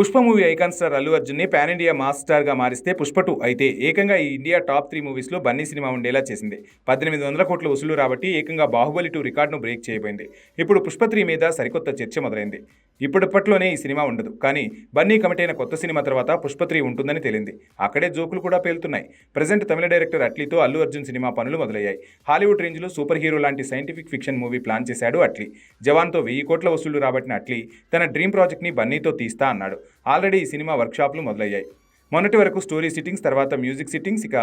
Pushpa movie icon star Allu అర్జున్ని pan India mass స్టార్గా మారిస్తే పుష్ప టూ అయితే ఏకంగా ఈ ఇండియా టాప్ త్రీ మూవీస్లో బన్నీ సినిమా ఉండేలా చేసింది. పద్దెనిమిది వందల కోట్ల వసూలు రాబట్టి ఏకంగా బాహుబలి టూ రికార్డును బ్రేక్ చేయబోయింది. ఇప్పుడు పుష్ప త్రీ మీద సరికొత్త చర్చ మొదలైంది. ఇప్పటిప్పట్లోనే ఈ సినిమా ఉండదు. కానీ బన్నీ కమిట్ అయిన కొత్త సినిమా తర్వాత పుష్పత్రి ఉంటుందని తేలింది. అక్కడే జోకులు కూడా పేలుతున్నాయి. ప్రజెంట్ తమిళ డైరెక్టర్ అట్లీతో అల్లు అర్జున్ సినిమా పనులు మొదలయ్యాయి. హాలీవుడ్ రేంజ్లో సూపర్ హీరో లాంటి సైంటిఫిక్ ఫిక్షన్ మూవీ ప్లాన్ చేశాడు అట్లీ. జవాన్తో వెయ్యి కోట్ల వసూళ్ళు రాబట్టిన అట్లీ తన డ్రీమ్ ప్రాజెక్ట్ని బన్నీతో తీస్తా అన్నాడు. ఆల్రెడీ ఈ సినిమా వర్క్షాప్లు మొదలయ్యాయి. మొన్నటి వరకు స్టోరీ సిట్టింగ్స్ తర్వాత మ్యూజిక్ సిట్టింగ్స్ ఇక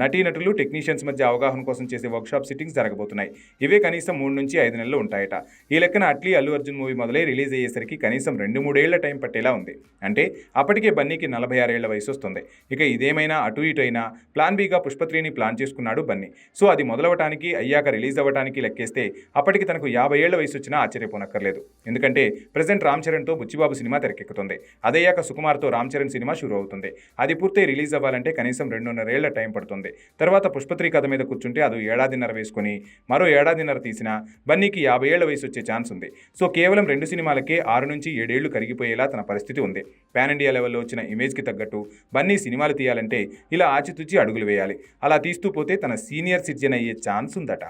నటీనటులు టెక్నీషియన్స్ మధ్య అవగాహన కోసం చేసే వర్క్షాప్ సిట్టింగ్స్ జరగబోతున్నాయి. ఇవే కనీసం మూడు నుంచి ఐదు నెలలు ఉంటాయట. ఈ లెక్కన అట్లీ అల్లు అర్జున్ మూవీ మొదలై రిలీజ్ అయ్యేసరికి కనీసం రెండు మూడేళ్ళ టైం పట్టేలా ఉంది. అంటే అప్పటికే బన్నీకి నలభై ఆరేళ్ళ వయసు వస్తుంది ఇక ఇదేమైనా అటు ఇటు అయినా ప్లాన్ బీగా పుష్పత్రిని ప్లాన్ చేసుకున్నాడు బన్నీ. సో అది మొదలవటానికి అయ్యాక రిలీజ్ అవ్వడానికి లెక్కేస్తే అప్పటికి తనకు యాభై ఏళ్ళ వయసు వచ్చినా ఆశ్చర్యపోనక్కర్లేదు. ఎందుకంటే ప్రజెంట్ రామ్ చరణ్తో బుచ్చిబాబు సినిమా తెరకెక్కుతుంది. అదయ్యాక సుకుమార్తో రామ్ చరణ్ సినిమా షురూ అవుతుంది. అది పూర్తి రిలీజ్ అవ్వాలంటే కనీసం రెండున్నరేళ్ళ టైం పడుతుంది. తర్వాత పుష్పత్రి కథ మీద కూర్చుంటే అది ఏడాదిన్నర వేసుకుని మరో ఏడాదిన్నర తీసినా బన్నీకి యాభై ఏళ్ళ వయసు వచ్చే ఛాన్స్ ఉంది. సో కేవలం రెండు సినిమాలకే ఆరు నుంచి ఏడేళ్ళు కరిగిపోయేలా తన పరిస్థితి ఉంది. పాన్ ఇండియా లెవెల్లో వచ్చిన ఇమేజ్కి తగ్గట్టు బన్నీ సినిమాలు తీయాలంటే ఇలా ఆచితూచి అడుగులు వేయాలి. అలా తీస్తూ పోతే తన సీనియర్ సిటిజన్ అయ్యే ఛాన్స్ ఉందట.